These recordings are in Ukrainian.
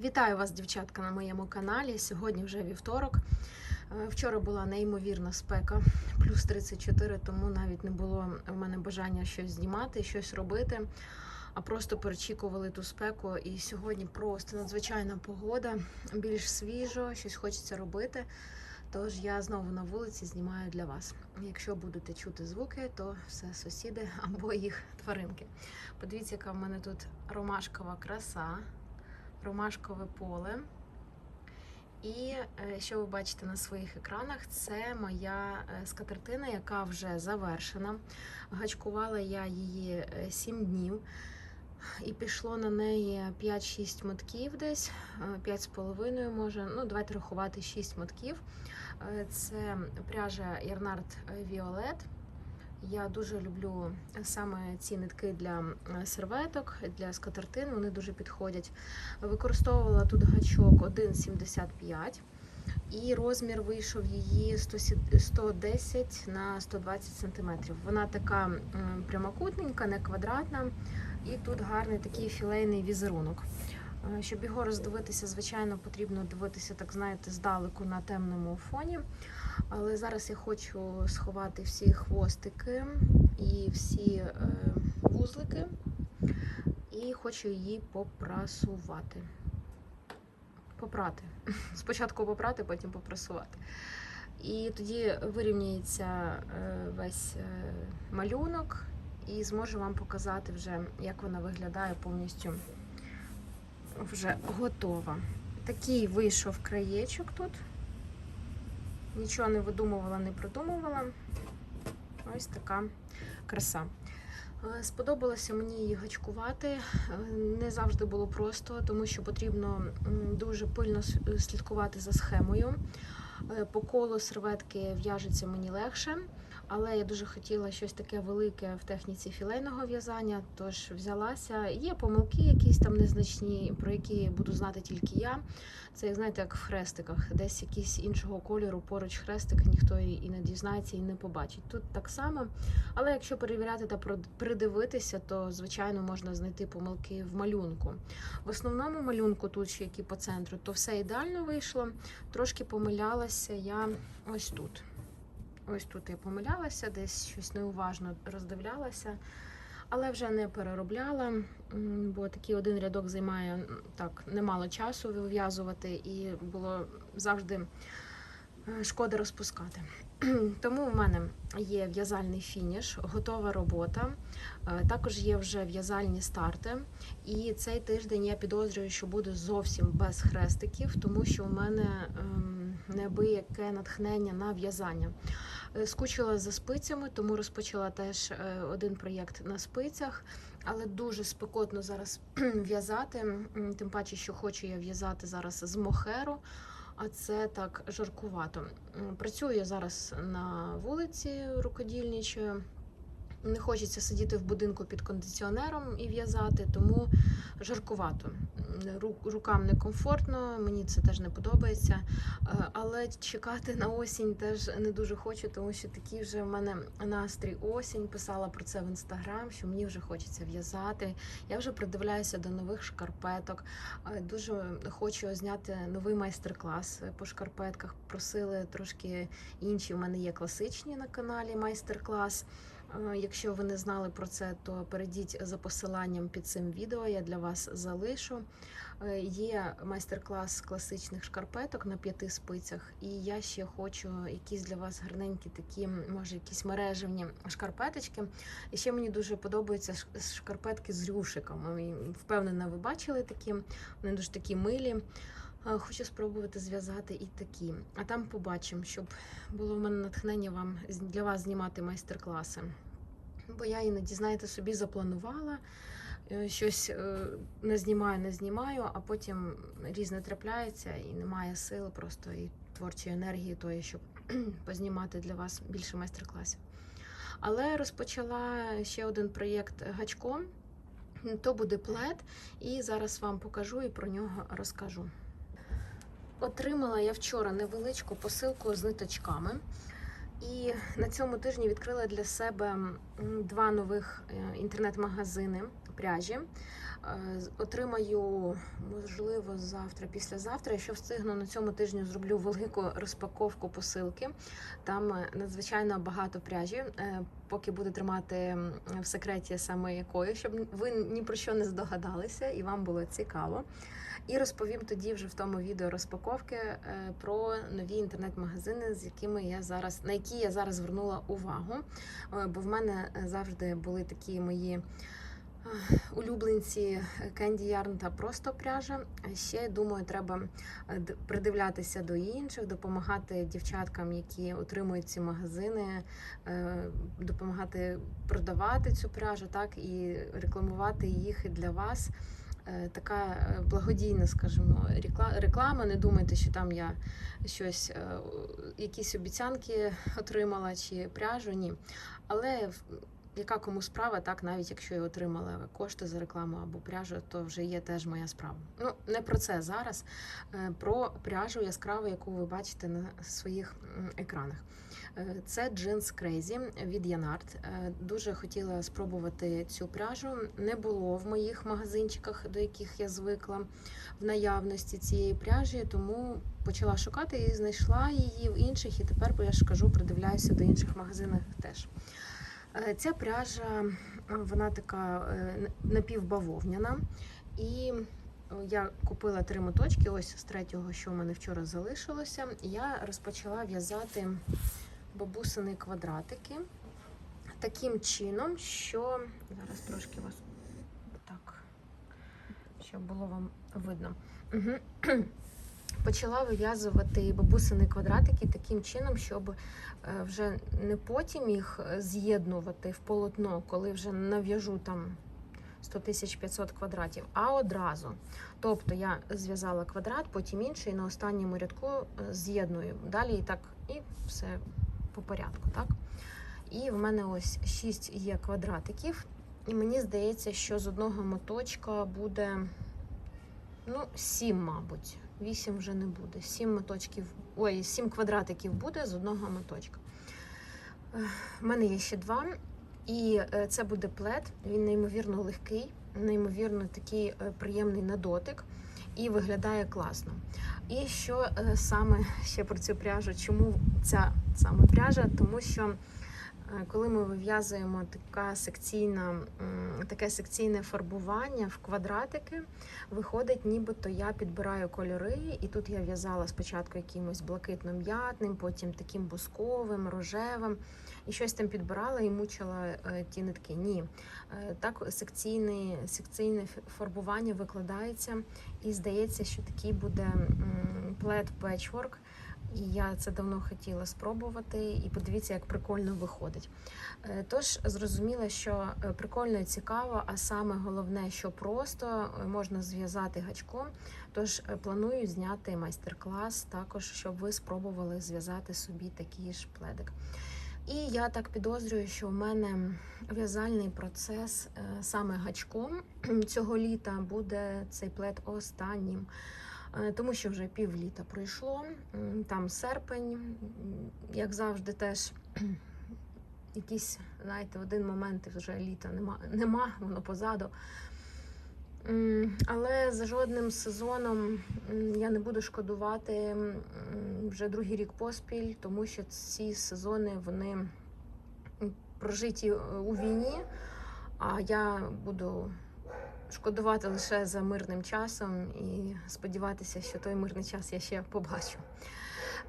Вітаю вас, дівчатка, на моєму каналі. Сьогодні вже вівторок. Е, Вчора була неймовірна спека, плюс 34, тому навіть не було в мене бажання щось знімати, щось робити. А просто перечікували ту спеку. І сьогодні просто надзвичайна погода, більш свіжо, щось хочеться робити. Тож я знову на вулиці знімаю для вас. Якщо будете чути звуки, то все сусіди або їх тваринки. Подивіться, яка в мене тут ромашкова краса ромашкове поле. І е, що ви бачите на своїх екранах, це моя е, скатертина, яка вже завершена. Гачкувала я її 7 днів. І пішло на неї 5-6 мотків десь, 5,5 може. Ну, давайте рахувати 6 мотків. Е, Це пряжа Ярнард Violet. Я дуже люблю саме ці нитки для серветок, для скатертин. Вони дуже підходять. Використовувала тут гачок 1,75 і розмір вийшов її 110 на 120 см. Вона така прямокутненька, не квадратна, і тут гарний такий філейний візерунок. Е, Щоб його роздивитися, звичайно, потрібно дивитися, так знаєте, здалеку на темному фоні. Але зараз я хочу сховати всі хвостики і всі е, вузлики, і хочу її попрасувати. Попрати. Спочатку попрати, потім попрасувати. І тоді вирівняється е, весь е, малюнок, і зможу вам показати вже, як вона виглядає повністю вже готова. Такий вийшов краєчок тут. Нічого не видумувала, не придумувала. Ось така краса. Е, Сподобалося мені її гачкувати. Е, Не завжди було просто, тому що потрібно дуже пильно слідкувати за схемою. Е, По колу серветки в'яжеться мені легше, але я дуже хотіла щось таке велике в техніці філейного в'язання, тож взялася. Є помилки якісь там незначні, про які буду знати тільки я. Це, як знаєте, як в хрестиках, десь якийсь іншого кольору, поруч хрестик, ніхто і не дізнається і не побачить. Тут так само. Але якщо перевіряти та придивитися, то звичайно можна знайти помилки в малюнку. В основному малюнку, тут які по центру, то все ідеально вийшло. Трошки помилялася я ось тут. Ось тут я помилялася, десь щось неуважно роздивлялася, але вже не переробляла, бо такий один рядок займає так немало часу вив'язувати, і було завжди е, шкода розпускати. Тому в мене є в'язальний фініш, готова робота. Е, Також є вже в'язальні старти. І цей тиждень я підозрюю, що буде зовсім без хрестиків, тому що у мене ем, неабияке натхнення на в'язання. Е, Скучила за спицями, тому розпочала теж е, один проєкт на спицях, але дуже спекотно зараз в'язати. Тим паче, що хочу я в'язати зараз з мохеру, а це так жаркувато. Працюю я зараз на вулиці рукодільничою. Не хочеться сидіти в будинку під кондиціонером і в'язати, тому жаркувато. Рукам некомфортно, мені це теж не подобається. Е, Але чекати на осінь теж не дуже хочу, тому що такий вже в мене настрій осінь. Писала про це в інстаграм, що мені вже хочеться в'язати. Я вже придивляюся до нових шкарпеток. Е, Дуже хочу зняти новий майстер-клас по шкарпетках. Просили трошки інші. У мене є класичні на каналі майстер-клас. Е, Якщо ви не знали про це, то перейдіть за посиланням під цим відео. Я для вас залишу. Е, Є майстер-клас класичних шкарпеток на п'яти спицях, і я ще хочу якісь для вас гарненькі такі, може, якісь мережевні шкарпеточки. І ще мені дуже подобаються шкарпетки з рюшиками. І Впевнена, ви бачили такі. Вони дуже такі милі. Хочу спробувати зв'язати і такі. А там побачимо, щоб було в мене натхнення вам для вас знімати майстер-класи. Бо я іноді, знаєте, собі запланувала, е, щось е, не знімаю, не знімаю, а потім різне трапляється і немає сил просто і творчої енергії тої, щоб познімати для вас більше майстер-класів. Але розпочала ще один проєкт гачком. То буде плед, і зараз вам покажу і про нього розкажу. Отримала я вчора невеличку посилку з ниточками. І на цьому тижні відкрила для себе два нових е, інтернет-магазини пряжі. Е, Отримаю, можливо, завтра, післязавтра. Якщо встигну на цьому тижні, зроблю велику розпаковку посилки. Там е, надзвичайно багато пряжі. Поки буду тримати в секреті саме якою, щоб ви ні про що не здогадалися і вам було цікаво. І розповім тоді вже в тому відео розпаковки е, про нові інтернет-магазини, з якими я зараз на які я зараз звернула увагу. Е, Бо в мене е, завжди були такі мої улюбленці Candy Yarn та просто пряжа. Ще думаю, треба придивлятися до інших, допомагати дівчаткам, які отримують ці магазини, допомагати продавати цю пряжу, так і рекламувати їх для вас. Е, Така е, благодійна, скажімо, реклама. Не думайте, що там я щось, е, якісь обіцянки отримала чи пряжу. Ні. Але яка кому справа, так навіть якщо я отримала кошти за рекламу або пряжу, то вже є теж моя справа. Ну не про це зараз, про пряжу яскраву, яку ви бачите на своїх екранах. Е, Це джинс Crazy від Янард. Е, Дуже хотіла спробувати цю пряжу. Не було в моїх магазинчиках, до яких я звикла в наявності цієї пряжі, тому почала шукати і знайшла її в інших. І тепер я ж кажу, придивляюся до інших магазинів теж. Е, Ця пряжа, вона така напівбавовняна. І я купила три моточки, ось з третього, що в мене вчора залишилося. Я розпочала в'язати бабусини квадратики таким чином, що зараз трошки вас так, щоб було вам видно. Угу. Почала вив'язувати бабусини квадратики таким чином, щоб е, вже не потім їх е, з'єднувати в полотно, коли вже нав'яжу там 100 500 квадратів, а одразу. Тобто я зв'язала квадрат, потім інший, і на останньому рядку е, з'єдную. Далі і так, і все по порядку, так? І в мене ось 6 є квадратиків, і мені здається, що з одного моточка буде ну, 7, мабуть. 8 вже не буде. 7 моточків, ой, 7 квадратиків буде з одного моточка. Е, В мене є ще два. І е, це буде плед. Він неймовірно легкий, неймовірно такий е, приємний на дотик і виглядає класно. І що е, саме ще про цю пряжу? Чому ця саме пряжа? Тому що е, коли ми вив'язуємо така секційна, таке секційне фарбування в квадратики, виходить, нібито я підбираю кольори, і тут я в'язала спочатку якимось блакитно-м'ятним, потім таким бусковим, рожевим, і щось там підбирала і мучила е, ті нитки. Ні, Е, так секційне, секційне фарбування викладається, і здається, що такий буде плед печворк. І я це давно хотіла спробувати, і подивіться, як прикольно виходить. Е, Тож зрозуміла, що прикольно і цікаво, а саме головне, що просто можна зв'язати гачком. Тож планую зняти майстер-клас, також щоб ви спробували зв'язати собі такий ж пледик. І я так підозрюю, що в мене в'язальний процес е, саме гачком цього літа буде цей плед останнім. Е, Тому що вже півліта пройшло, там серпень, як завжди, теж якийсь, знаєте, один момент вже літа нема, нема воно позаду. Але за жодним сезоном я не буду шкодувати вже другий рік поспіль, тому що ці сезони вони прожиті е, у війні, а я буду шкодувати лише за мирним часом і сподіватися, що той мирний час я ще побачу.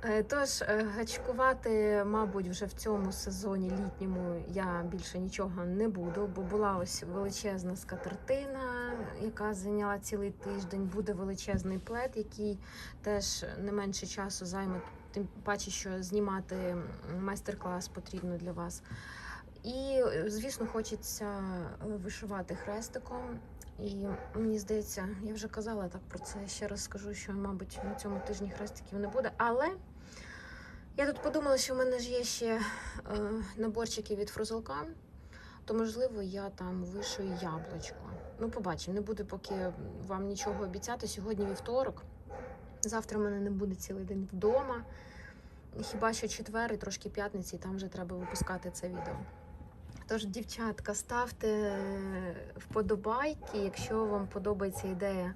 Е, Тож е, гачкувати, мабуть, вже в цьому сезоні літньому я більше нічого не буду, бо була ось величезна скатертина, яка зайняла цілий тиждень. Буде величезний плед, який теж не менше часу займе, тим паче, що знімати майстер-клас потрібно для вас. І, звісно, хочеться вишивати хрестиком. І мені здається, я вже казала так про це. Ще раз скажу, що, мабуть, на цьому тижні хрестиків не буде. Але я тут подумала, що в мене ж є ще е, наборчики від фрузелка, то можливо я там вишию яблучко. Ну, побачимо, не буду поки вам нічого обіцяти. Сьогодні вівторок. Завтра в мене не буде цілий день вдома. Хіба що четвер і трошки п'ятниці, і там вже треба випускати це відео. Тож, дівчатка, ставте вподобайки, якщо вам подобається ідея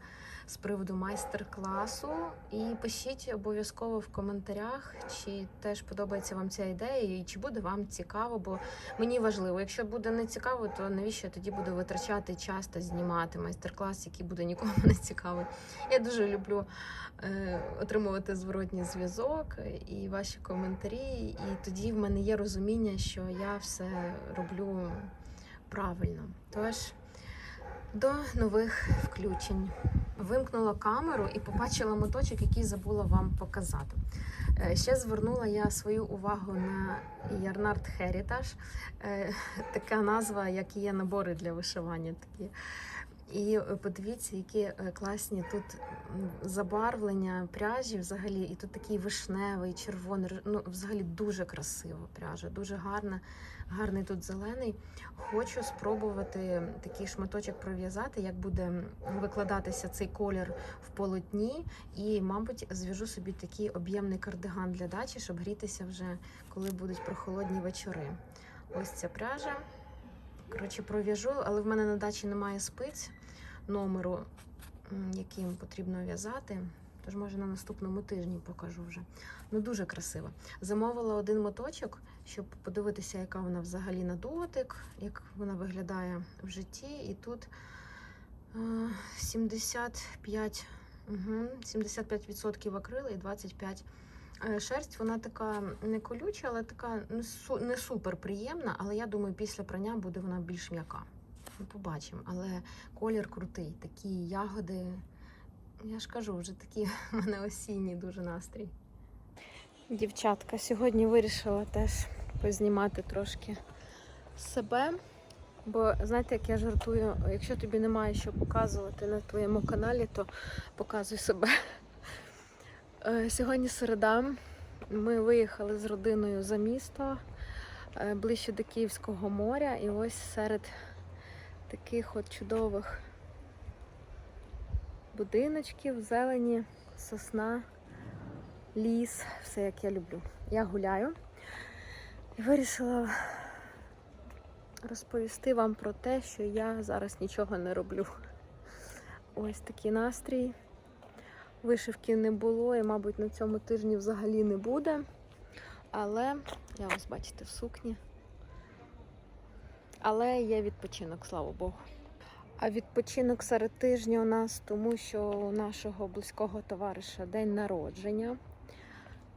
з приводу майстер-класу. І пишіть обов'язково в коментарях, чи теж подобається вам ця ідея, і чи буде вам цікаво, бо мені важливо. Якщо буде не цікаво, то навіщо я тоді буду витрачати час та знімати майстер-клас, який буде нікому не цікавий. Я дуже люблю е, отримувати зворотній зв'язок і ваші коментарі. І тоді в мене є розуміння, що я все роблю правильно. Тож до нових включень. Вимкнула камеру і побачила моточок, який забула вам показати. Е, Ще звернула я свою увагу на Ярнард Heritage. Е, Така назва, як є набори для вишивання. Такі. І е, подивіться, які класні тут забарвлення пряжі взагалі. І тут такий вишневий, червоний. Ну, взагалі дуже красиво пряжа, дуже гарна, гарний тут зелений. Хочу спробувати такий шматочок пров'язати, як буде викладатися цей колір в полотні. І, мабуть, зв'яжу собі такий об'ємний кардиган для дачі, щоб грітися вже, коли будуть прохолодні вечори. Ось ця пряжа. Коротше, пров'яжу, але в мене на дачі немає спиць номеру, яким потрібно в'язати. Тож, може, на наступному тижні покажу вже. Ну, дуже красиво. Замовила один моточок, щоб подивитися, яка вона взагалі на дотик, як вона виглядає в житті. І тут е, 75, угу, 75% акрила і 25 Е, Шерсть вона така не колюча, але така не, супер приємна. Але я думаю, після прання буде вона більш м'яка. Ну, побачимо. Але колір крутий. Такі ягоди. Я ж кажу, вже такі в мене осінній дуже настрій. Дівчатка, сьогодні вирішила теж познімати трошки себе. Бо знаєте, як я жартую, якщо тобі немає що показувати на твоєму каналі, то показуй себе. Е, Сьогодні середа. Ми виїхали з родиною за місто е, ближче до Київського моря. І ось серед таких от чудових будиночків, зелені, сосна, ліс, все як я люблю. Я гуляю і вирішила розповісти вам про те, що я зараз нічого не роблю. Ось такий настрій. Вишивки не було і, мабуть, на цьому тижні взагалі не буде. Але я ось бачите в сукні. Але є відпочинок, слава Богу. А відпочинок серед тижня у нас, тому що у нашого близького товариша день народження.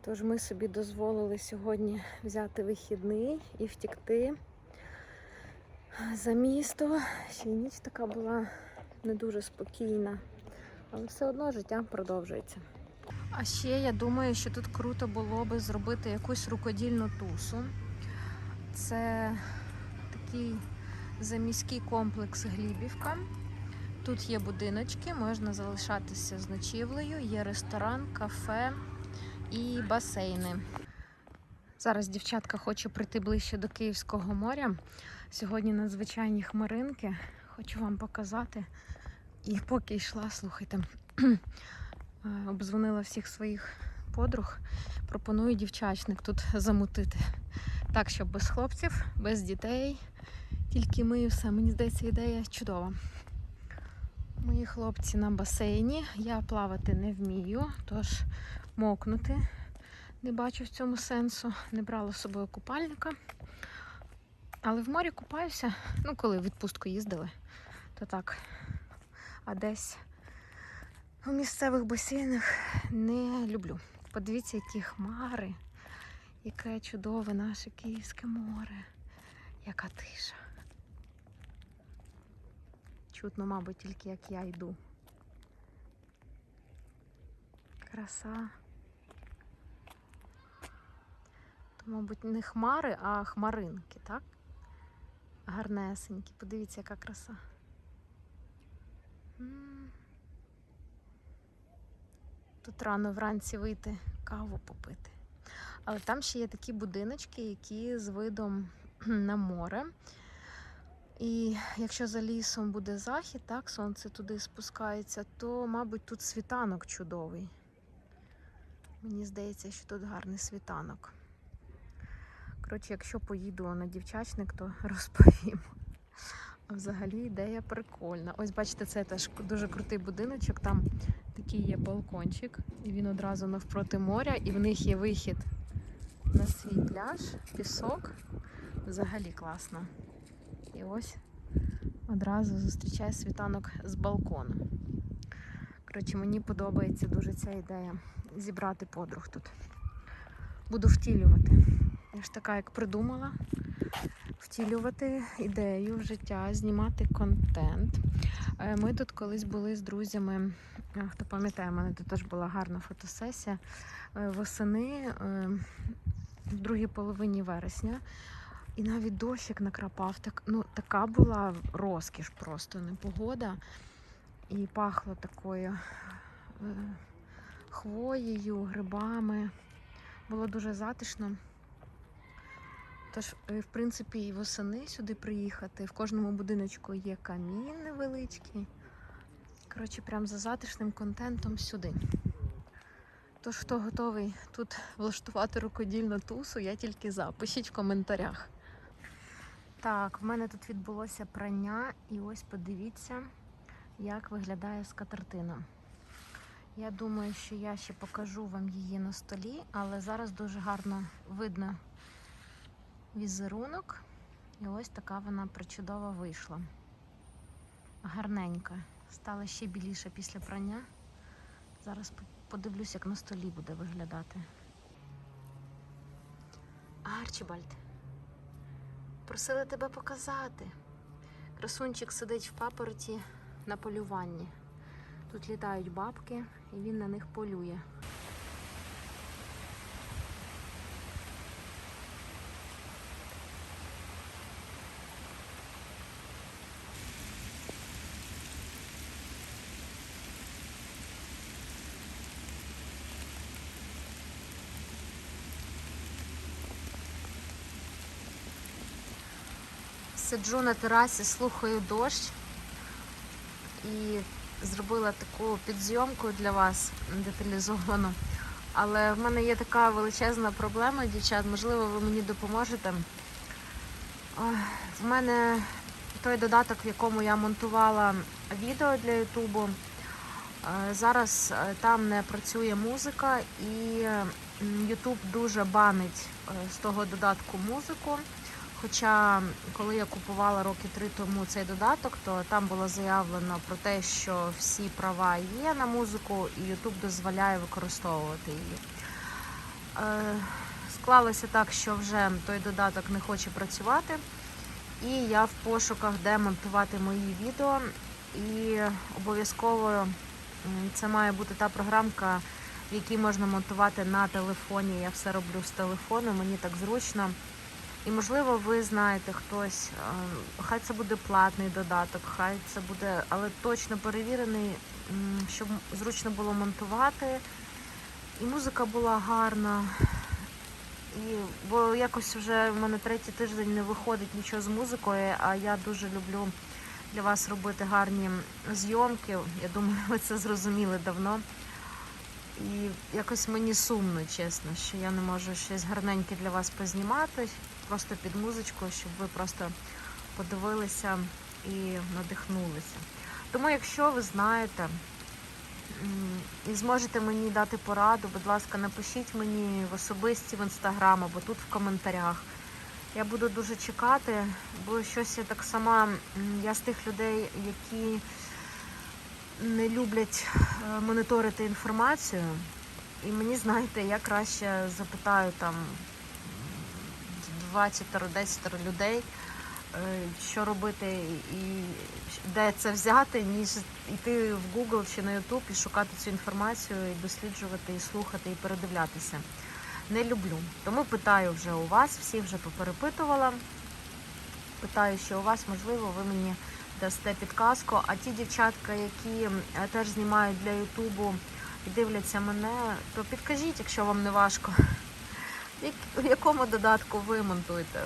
Тож ми собі дозволили сьогодні взяти вихідний і втікти за місто. Ще й ніч така була не дуже спокійна. Але все одно життя продовжується. А ще я думаю, що тут круто було би зробити якусь рукодільну тусу. Це такий заміський комплекс Глібівка. Тут є будиночки, можна залишатися з ночівлею, є ресторан, кафе і басейни. Зараз дівчатка хоче прийти ближче до Київського моря. Сьогодні надзвичайні хмаринки. Хочу вам показати. І поки йшла, слухайте, е, обдзвонила всіх своїх подруг. Пропоную дівчачник тут замутити. Так, щоб без хлопців, без дітей. Тільки ми і все. Мені здається, ідея чудова. Мої хлопці на басейні. Я плавати не вмію, тож мокнути. Не бачу в цьому сенсу. Не брала з собою купальника. Але в морі купаюся. Ну, коли в відпустку їздили, то так. А десь у місцевих басейнах не люблю. Подивіться, які хмари, яке чудове наше Київське море, яка тиша. Чутно, мабуть, тільки як я йду. Краса. То, мабуть, не хмари, а хмаринки, так? Гарнесенькі. Подивіться, яка краса. Тут рано вранці вийти каву попити. Але там ще є такі будиночки, які з видом на море. І якщо за лісом буде захід, так, сонце туди спускається, то, мабуть, тут світанок чудовий. Мені здається, що тут гарний світанок. Коротше, якщо поїду на дівчачник, то розповім. А взагалі ідея прикольна. Ось бачите, це теж дуже крутий будиночок. Там такий є балкончик, і він одразу навпроти моря, і в них є вихід на свій пляж, пісок. Взагалі класно. І ось одразу зустрічає світанок з балкону. Коротше, мені подобається дуже ця ідея зібрати подруг тут. Буду втілювати. Я ж така, як придумала, втілювати ідею в життя, знімати контент. Е, Ми тут колись були з друзями. е, Хто пам'ятає, в мене тут теж була гарна фотосесія е, восени в другій половині вересня. І навіть дощик накрапав. Так, ну, така була розкіш просто непогода. І пахло такою хвоєю, грибами. Було дуже затишно. Тож, е, в принципі, і восени сюди приїхати. В кожному будиночку є камін невеличкий. Коротше, прям за затишним контентом сюди. Тож, хто готовий тут влаштувати рукодільну тусу, я тільки за. Пишіть в коментарях. Так, в мене тут відбулося прання, і ось подивіться, як виглядає скатертина. Я думаю, що я ще покажу вам її на столі, але зараз дуже гарно видно візерунок. І ось така вона причудова вийшла. Гарненька. Стала ще біліша після прання. Зараз подивлюсь, як на столі буде виглядати. Арчібальд, просили тебе показати. Красунчик сидить в папороті на полюванні. Тут літають бабки, і він на них полює. Сиджу на терасі, слухаю дощ і зробила таку підзйомку для вас деталізовану. Але в мене є така величезна проблема, дівчат, можливо, ви мені допоможете. В мене той додаток, в якому я монтувала відео для Ютубу. е, Зараз е, там не працює музика, і Ютуб дуже банить е, з того додатку музику. Хоча, коли я купувала роки три тому цей додаток, то там було заявлено про те, що всі права є на музику, і YouTube дозволяє використовувати її. Е, склалося так, що вже той додаток не хоче працювати, і я в пошуках, де монтувати мої відео. І обов'язково це має бути та програмка, в якій можна монтувати на телефоні. Я все роблю з телефону, мені так зручно. І можливо, ви знаєте хтось, е, хай це буде платний додаток, хай це буде, але точно перевірений, щоб зручно було монтувати. І музика була гарна. І, бо якось вже в мене третій тиждень не виходить нічого з музикою, а я дуже люблю для вас робити гарні зйомки. Я думаю, ви це зрозуміли давно. І якось мені сумно, чесно, що я не можу щось гарненьке для вас познімати, просто під музичку, щоб ви просто подивилися і надихнулися. Тому, якщо ви знаєте і зможете мені дати пораду, будь ласка, напишіть мені в особисті в інстаграм або тут в коментарях. Я буду дуже чекати, бо щось я так сама, я з тих людей, які не люблять е, моніторити інформацію. І мені, знаєте, я краще запитаю там 20-10 людей, е, що робити і де це взяти, ніж йти в Google чи на YouTube і шукати цю інформацію, і досліджувати, і слухати, і передивлятися. Не люблю. Тому питаю вже у вас, всі вже поперепитувала. Питаю, що у вас, можливо, ви мені дасте підказку. А ті дівчатка, які е, теж знімають для Ютубу і дивляться мене, то підкажіть, якщо вам не важко, в якому додатку ви монтуєте.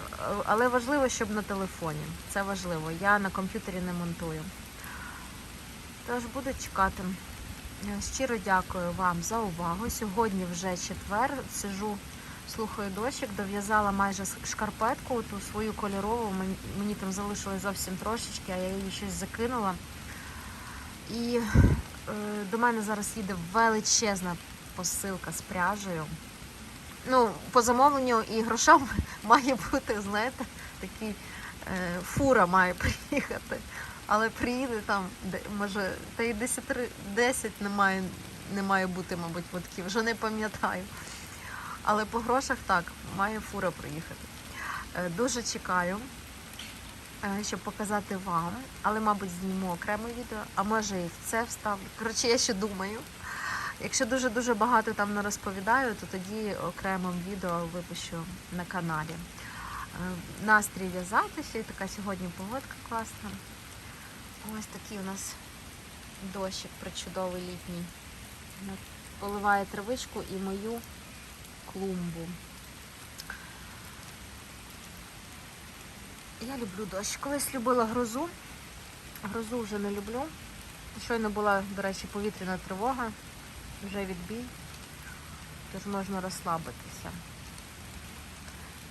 Але важливо, щоб на телефоні. Це важливо. Я на комп'ютері не монтую. Тож буду чекати. Е, Щиро дякую вам за увагу. Сьогодні вже четвер. Сижу, Слухаю дощик, дов'язала майже шкарпетку, ту свою кольорову. Мені, там залишилось зовсім трошечки, а я її щось закинула. І е, до мене зараз їде величезна посилка з пряжею. Ну, по замовленню і грошам має бути, знаєте, такий е, фура має приїхати. Але приїде там, де, може, та й 10, 10 не має, не має бути, мабуть, водків, вже не пам'ятаю. Але по грошах так, має фура приїхати. Е, Дуже чекаю, е, щоб показати вам, але, мабуть, зніму окреме відео, а може і в це вставлю. Коротше, я ще думаю. Якщо дуже-дуже багато там не розповідаю, то тоді окремим відео випущу на каналі. Е, Настрій в'язати, ще така сьогодні погодка класна. Ось такий у нас дощик причудовий літній. Поливає травичку і мою клумбу. Я люблю дощ. Колись любила грозу. Грозу вже не люблю. Щойно була, до речі, повітряна тривога, вже відбій, тож можна розслабитися.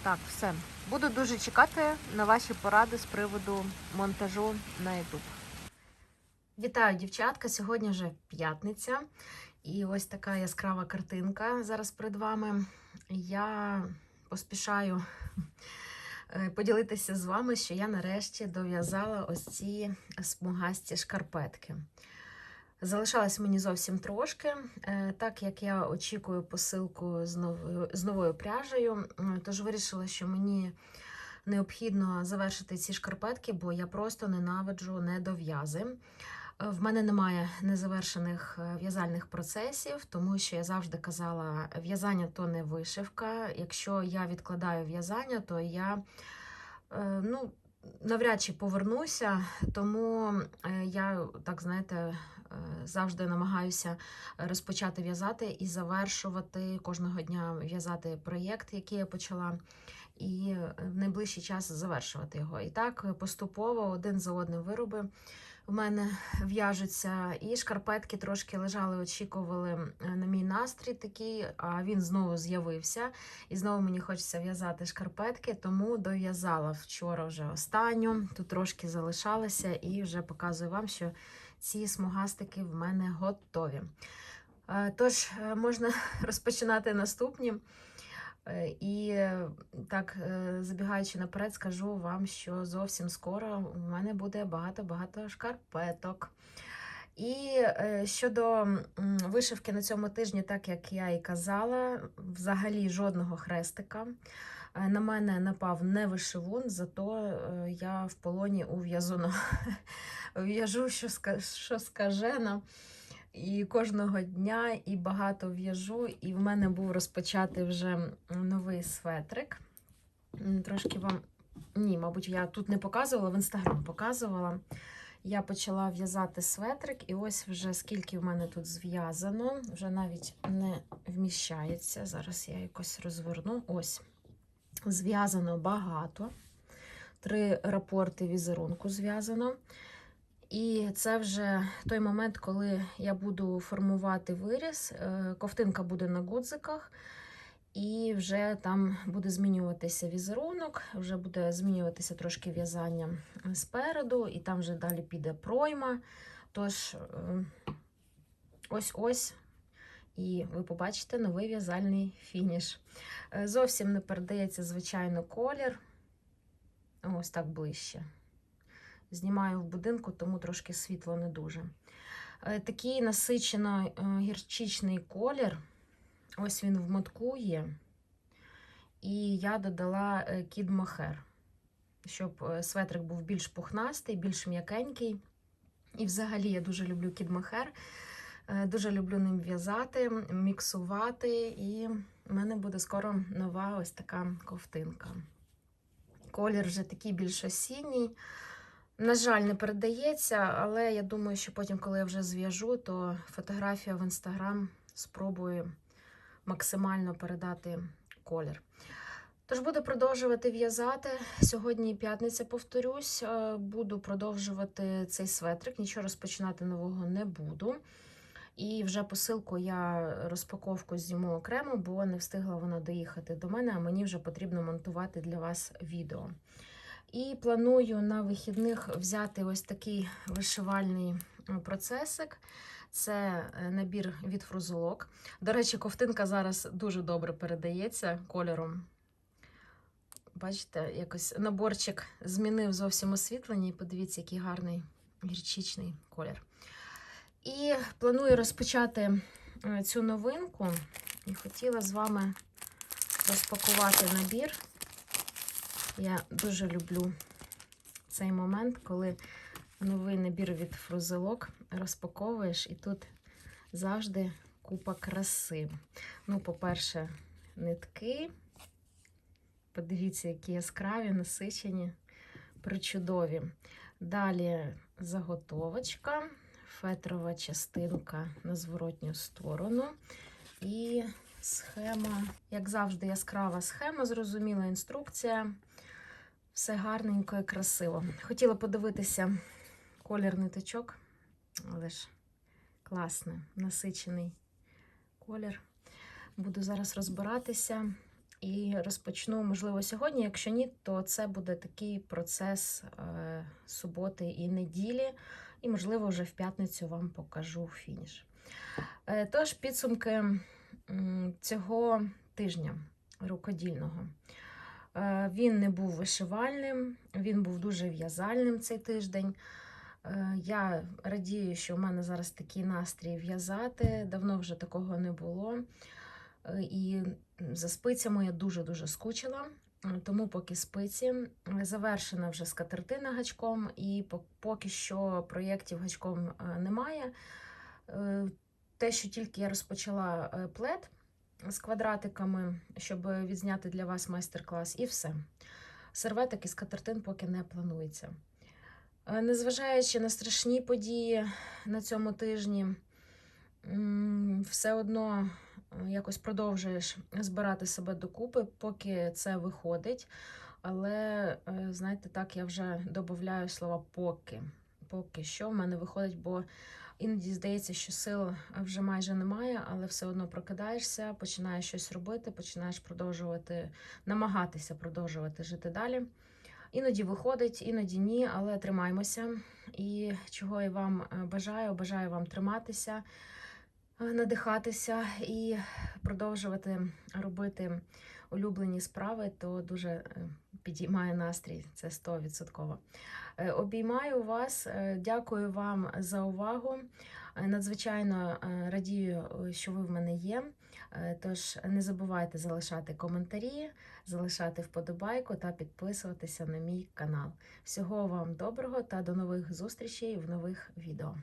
Так, все. Буду дуже чекати на ваші поради з приводу монтажу на YouTube. Вітаю, дівчатка! Сьогодні вже п'ятниця. І ось така яскрава картинка зараз перед вами. Я поспішаю е, поділитися з вами, що я нарешті дов'язала ось ці смугасті шкарпетки. Залишалось мені зовсім трошки, е, так як я очікую посилку з новою, з новою пряжею, тож вирішила, що мені необхідно завершити ці шкарпетки, бо я просто ненавиджу недов'язи. В мене немає незавершених е, в'язальних процесів, тому що я завжди казала, в'язання то не вишивка. Якщо я відкладаю в'язання, то я е, ну, навряд чи повернуся, тому е, я так знаєте. Завжди намагаюся розпочати в'язати і завершувати кожного дня в'язати проєкт, який я почала, і в найближчий час завершувати його. І так поступово один за одним вироби в мене в'яжуться, і шкарпетки трошки лежали, очікували е, на мій настрій такий, а він знову з'явився. І знову мені хочеться в'язати шкарпетки, тому дов'язала вчора вже останню. Тут трошки залишалося, і вже показую вам, що ці смугастики в мене готові. Е, Тож, е, можна розпочинати наступні. Е, І е, так, е, забігаючи наперед, скажу вам, що зовсім скоро у мене буде багато-багато шкарпеток. І щодо вишивки на цьому тижні, так як я і казала, взагалі жодного хрестика. На мене напав не вишивун, зато я в полоні у в'язуна. В'яжу, що скажено. І кожного дня і багато в'яжу. І в мене був розпочатий вже новий светрик. Трошки вам. Ні, мабуть, я тут не показувала, в інстаграм показувала. Я почала в'язати светрик, і ось вже скільки в мене тут зв'язано, вже навіть не вміщається. Зараз я якось розверну. Ось. Зв'язано багато. Три рапорти візерунку зв'язано. І це вже той момент, коли я буду формувати виріз. Е, Ковтинка буде на гудзиках, і вже там буде змінюватися візерунок, вже буде змінюватися трошки в'язання спереду, і там вже далі піде пройма. Тож, е, ось-ось. І ви побачите новий в'язальний фініш. Е, Зовсім не передається, звичайно, колір. Ось так ближче. Знімаю в будинку, тому трошки світло не дуже. Е, Такий насичено е, гірчичний колір. Ось він в. І я додала е, кід мохер, щоб светрик був більш пухнастий, більш м'якенький. І взагалі я дуже люблю кід мохер. Е, Дуже люблю ним в'язати, міксувати, і в мене буде скоро нова ось така ковтинка. Колір вже такий більш осінній. На жаль, не передається, але я думаю, що потім, коли я вже зв'яжу, то фотографія в інстаграм спробую максимально передати колір. Тож буду продовжувати в'язати. Сьогодні п'ятниця, повторюсь, е, буду продовжувати цей светрик, нічого розпочинати нового не буду. І вже посилку я розпаковку зніму окремо, бо не встигла вона доїхати до мене, а мені вже потрібно монтувати для вас відео. І планую на вихідних взяти ось такий вишивальний е, процесик. Це е, набір від фрузолок. До речі, ковтинка зараз дуже добре передається кольором. Бачите, якось наборчик змінив зовсім освітлення, і подивіться, який гарний гірчичний колір. І планую розпочати е, цю новинку. І хотіла з вами розпакувати набір. Я дуже люблю цей момент, коли новий набір від фрузелок розпаковуєш, і тут завжди купа краси. Ну, по-перше, нитки. Подивіться, які яскраві, насичені, причудові. Далі заготовочка, фетрова частинка на зворотню сторону. І схема, як завжди, яскрава схема, зрозуміла інструкція. Все гарненько і красиво. Хотіла подивитися колір ниточок, але ж класний, насичений колір. Буду зараз розбиратися і розпочну, можливо, сьогодні. Якщо ні, то це буде такий процес е, суботи і неділі, і, можливо, вже в п'ятницю вам покажу фініш. Е, тож, підсумки цього тижня рукодільного. Е, Він не був вишивальним, він був дуже в'язальним цей тиждень. Е, Я радію, що в мене зараз такий настрій в'язати. Давно вже такого не було. Е, І за спицями я дуже-дуже скучила. Тому поки спиці завершена вже скатертина гачком, і поки що проєктів гачком немає. Те, що тільки я розпочала плед з квадратиками, щоб відзняти для вас майстер-клас, і все. Серветики з катертин поки не планується. Е, Незважаючи на страшні події на цьому тижні, все одно е, якось продовжуєш збирати себе докупи, поки це виходить. Але, е, знаєте, так я вже додаю слова поки. Поки що в мене виходить, бо іноді здається, що сил вже майже немає, але все одно прокидаєшся, починаєш щось робити, починаєш продовжувати, намагатися продовжувати жити далі. Іноді виходить, іноді ні, але тримаємося. І чого я вам е, бажаю, бажаю вам триматися, е, надихатися і продовжувати робити улюблені справи, то дуже е, підіймає настрій, це 100%. Е, Обіймаю вас, е, дякую вам за увагу. Е, Надзвичайно радію, що ви в мене є. Тож не забувайте залишати коментарі, залишати вподобайку та підписуватися на мій канал. Всього вам доброго та до нових зустрічей в нових відео.